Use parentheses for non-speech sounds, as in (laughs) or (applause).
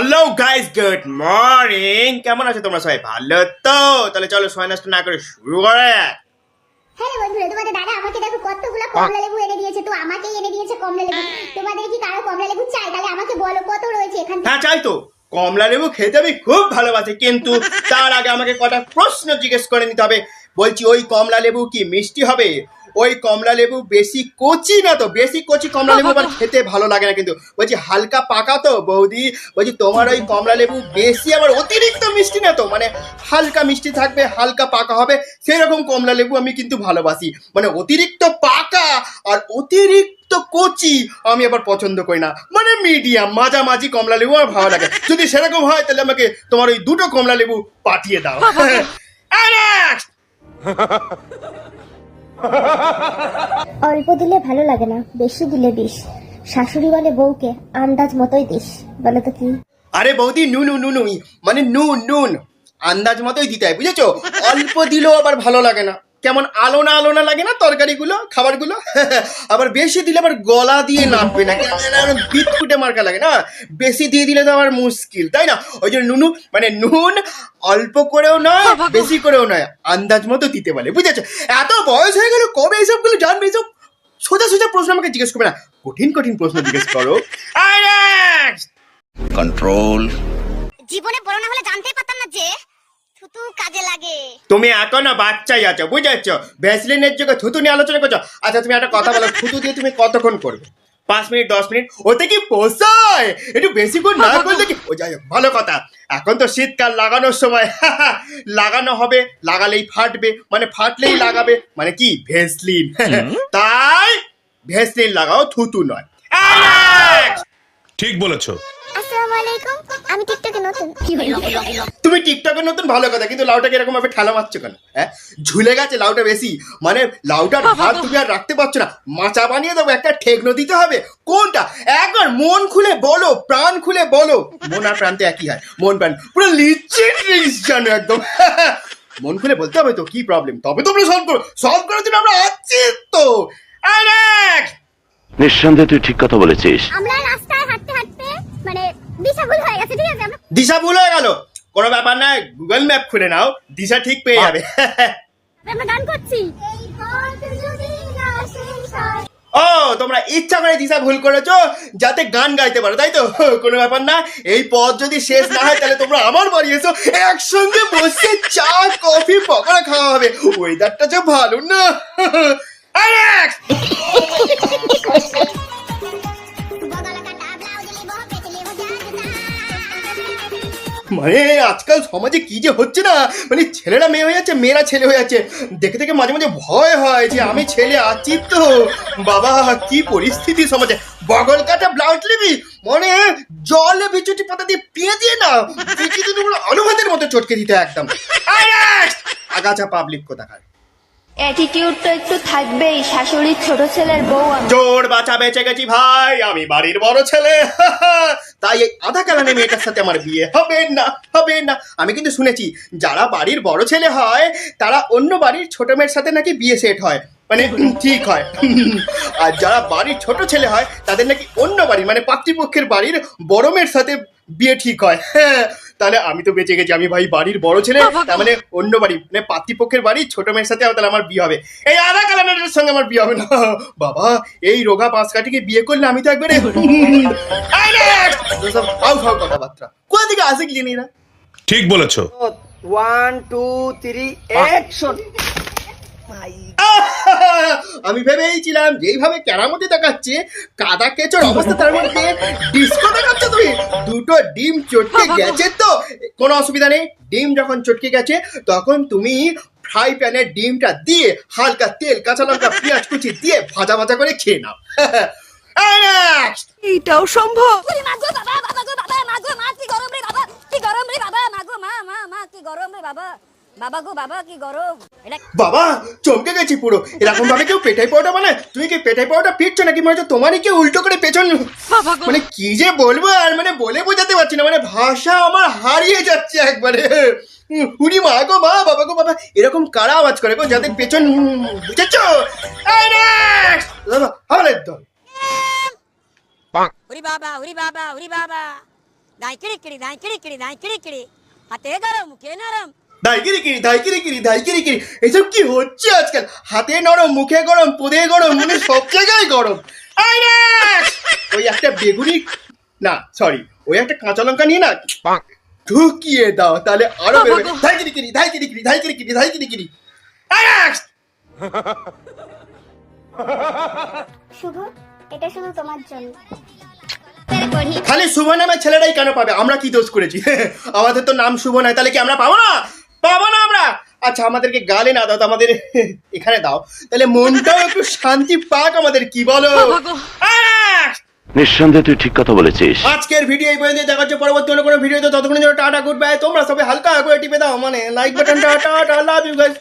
Hello guys good morning কেমন আছো তোমরা সবাই? ভালো তো? তাহলে চলো সময় নষ্ট না করে শুরু করে হ্যালো বন্ধুরা তোমাদের দাদা আমাকে দেখো কতগুলো কমলা লেবু এনে দিয়েছে। তো আমাকেই এনে দিয়েছে কমলা লেবু। তোমাদের কি কারও কমলা লেবু চাই? তাহলে আমাকে বলো কত রয়েছে এখান হ্যাঁ চাই তো। কমলা লেবু খেতে আমি খুব ভালোবাসি কিন্তু তার আগে আমাকে কটা প্রশ্ন জিজ্ঞেস করে নিতে হবে। বলছি ওই কমলা লেবু কি মিষ্টি হবে? ওই কমলা লেবু বেশি কচি না তো? বেশি কচি কমলা লেবু আবার খেতে ভালো লাগে না কিন্তু। বলছি হালকা পাকা তো বৌদি। বলছি তোমার ওই কমলা লেবু বেশি আবার অতিরিক্ত মিষ্টি না তো? মানে হালকা মিষ্টি থাকবে হালকা পাকা হবে সেই রকম কমলা লেবু আমি কিন্তু ভালোবাসি। মানে অতিরিক্ত পাকা আর অতিরিক্ত তো কচি আমি আবার পছন্দ করি না। মানে মিডিয়াম মাঝামাঝি কমলা লেবু আমার ভালো লাগে। যদি সেরকম হয় তাহলে আমাকে তোমার ওই দুটো কমলা লেবু পাঠিয়ে দাও! (laughs) (laughs) অল্প দিলে ভালো লাগে না, বেশি দিলে দিস শাশুড়ি বলে বউকে আন্দাজ মতোই দিস, বলে তো কি? আরে বৌদি, নুনু নুনুই মানে নুন নুন। আন্দাজ মতোই দিতে হয়, বুঝেছ? অল্প দিলেও আবার ভালো লাগে না। কেমন আলোনা আলোনা লাগে না তরকারিগুলো খাবারগুলো? (laughs) আবার বেশি দিলে আবার গলা দিয়ে নামবে না বিটকুটে মার্কা লাগে না? বেশি দিয়ে দিলে তো আবার মুশকিল তাই না? ওই জন্য নুনু মানে নুন অল্প করেও নয় বেশি করেও নয় আন্দাজ মতো দিতে বলে বুঝেছ? এত বয়স হয়ে গেল কবে এইসবগুলো জানবে? এইসব সোজা সোজা প্রশ্ন আমাকে জিজ্ঞেস করবে না কঠিন কঠিন প্রশ্ন জিজ্ঞেস করো। control. জীবনে বড় না হলে জানতেই পারতাম না যে থুতু কাজে লাগে। তুমি এখনও বাচ্চাই আছো বুঝেছ? ভ্যাসলিনের যুগে থুতু নিয়ে আলোচনা করছ। আচ্ছা তুমি একটা কথা বলো থুতু দিয়ে তুমি কতক্ষণ করবে? পাঁচ মিনিট দশ মিনিট? ওতে কি পোষায়? একটু বেশিক্ষণ না করলে কি? ও যাই ভালো কথা। এখন তো শীতকাল লাগানোর সময়। (laughs) লাগানো হবে লাগালেই ফাটবে। মানে ফাটলেই লাগাবে। মানে কি? ভেসলিন (laughs) তাই ভেসলিন লাগাও থুতু নয়। ঠিক বলেছ। আসসালামু আলাইকুম আমি টিকটকে নতুন। তুমি টিকটকের নতুন ভালো কথা কিন্তু লাউটাকে এরকম ভাবে ঠেলা মারছো কেন? হ্যাঁ? ঝুলে গেছে লাউটা বেশি। মানে লাউটার ভাত তুমি আর রাখতে পারছ না। মাচা বানিয়ে দেবো একটা ঠেকনো দিতে হবে। কোনটা? একবার মন খুলে বলো প্রাণ খুলে বলো। মন আর প্রান্তে একই হয়। মন প্রাণ পুরো লিচি জানো একদম। (laughs) মন খুলে বলতে হবে তো কি প্রবলেম তবে তোমরা সলভ করো। সলভ করার জন্য আমরা আছি তো। নিঃসন্দেহে তুই ঠিক কথা বলেছিস। আমরা রাস্তায় হাঁটতে হাঁটতে মানে দিশা ভুল হয়ে গেছে ঠিক আছে আমরা দিশা ভুল হয়ে গেল। কোনো ব্যাপার না গুগল ম্যাপ খুলে নাও দিশা ঠিক পেয়ে যাবে। আমরা গান করছি। ও তোমরা ইচ্ছা করে দিশা ভুল করেছ যাতে গান গাইতে পারো তাই তো? কোনো ব্যাপার না এই পথ যদি শেষ না হয় তাহলে তোমরা আমার বাড়ি এসো একসঙ্গে বসে চা কফি পকোড়া খাওয়া হবে। ওয়েদারটা যে ভালো না। (laughs) Alex! (laughs) মানে আজকাল সমাজে কি যে হচ্ছে না? মানে ছেলেরা মেয়ে হয়ে যাচ্ছে মেয়েরা ছেলে হয়ে যাচ্ছে। দেখে দেখে মাঝে মাঝে ভয় হয় যে আমি ছেলে আছি তো। বাবা কি পরিস্থিতি সমাজে। বগল কাটা ব্লাউজ নিবি মানে জলে বিচুটি পাতা দিয়ে পিয়ে দিয়ে না বিচুটি তো অনুবাদের মতো চটকে দিতে একদম। আগাছা পাবলিক কোথাকার? অ্যাটিটিউড তো একটু থাকবেই শাশুড়ির ছোট ছেলের বউ জোর বাঁচা বেঁচে গেছি ভাই আমি বাড়ির বড় ছেলে। (laughs) আধা কালানে মেয়েটার সাথে আমার বিয়ে হবে না হবে না। আমি কিন্তু শুনেছি, যারা বাড়ির বড় ছেলে হয়, তারা অন্য বাড়ির ছোট মেয়ের সাথে নাকি বিয়ে সেট হয়। মানে ঠিক হয়। আর যারা বাড়ির ছোট ছেলে হয়, তাদের নাকি অন্য বাড়ি মানে পাতৃপক্ষের বাড়ির বড় মেয়ের সাথে বিয়ে ঠিক হয়। হ্যাঁ তাহলে আমি তো বেঁচে গেছি আমি ভাই বাড়ির বড় ছেলে তার মানে অন্য বাড়ি মানে পাতৃপক্ষের বাড়ি ছোট মেয়ের সাথে তাহলে আমার বিয়ে হবে। এই আধা কালানের সঙ্গে আমার বিয়ে হবে না। বাবা এই রোগা পাঁচ কাটিকে বিয়ে করলে আমি তো একবারে কথাবার্তা। কোথা থেকে আসে কি জানি না ঠিক বলেছ। ওয়ান টু থ্রি অ্যাকশন আমি ভেবেইছিলাম যেইভাবে ক্যারামতি দেখাচ্ছে কাদা কেচোর অবস্থা তার মধ্যে ডিস্কো দেখাচ্ছে দুটো ডিম চটকে (laughs) গেছে তো? কোনো অসুবিধা নেই। ডিম যখন চটকে গেছে তখন তুমি ফ্রাই প্যানে ডিমটা দিয়ে হালকা তেল কাঁচা লঙ্কা পেঁয়াজ কুচি দিয়ে ভাজা ভাজা করে খেয়ে নাও! (laughs) এইটাও সম্ভব। ওরে মা গো বাবা বাবা গো বাবা মা কি গরম রে বাবা কি গরম রে বাবা মা গো মা মা মা কি গরম রে বাবা। বাবা গো বাবা কি গরম? বাবা চমকে গেছি পুরো। এরকম ভাবে কেউ পেটাই পাওয়াটা মানে তুমি কি পেটাই পাওয়াটা পিটছো নাকি? মনে তোমারই কেউ উল্টো করে পেছন মানে কি যে বলব আর মানে বলে বোঝাতে পারছি না। মানে ভাষা আমার হারিয়ে যাচ্ছে একবারে। উনি মা গো মা বাবা গো বাবা। এরকম কারা আওয়াজ করে গো যাদের পেছন বুঝেছ? আমাদের দল। ওরে বাবা ওরে বাবা ওরে বাবা। দাই কিড়ি কিড়ি দাই কিড়ি কিড়ি দাই কিড়ি কিড়ি। হাতে গরম মুখে নরম। ধাইকিরি কিরি ধাইকিরি কিরি ধাইকিরি কিরি এসব কি হচ্ছে আজকাল? হাতে নরম মুখে গরম পোদে গরম মানে সব জায়গায় গরম। ওই একটা বেগুনি না সরি ওই একটা কাঁচা লঙ্কা নিয়ে না ঢুকিয়ে দাও তাহলে আরও বেরোবে ধাইকিরি কিরি ধাইকিরি কিরি ধাইকিরি কিরি ধাইকিরি কিরি শুভ এটা শুধু তোমার জন্য। খালি শুভ নামের ছেলেরাই কেন পাবে? আমরা কি দোষ করেছি? (laughs) আমাদের তো নাম শুভ নয় তাহলে কি আমরা পাবো না? পাবো না আমরা? আচ্ছা আমাদেরকে গালে না দাও আমাদের (laughs) এখানে দাও। তাহলে মনটাও একটু শান্তি পাক আমাদের কি বলো? নিঃসন্দেহে তুই ঠিক কথা বলেছিস। আজকের ভিডিও এই পর্যন্ত দেখা হচ্ছে পরবর্তী অন্য কোনো ভিডিওতে ততক্ষণের জন্য টাটা গুড বাই তোমরা সবাই হালকা করে টিপে দাও মানে লাইক বাটনটা টাটা লাভ ইউ গাইস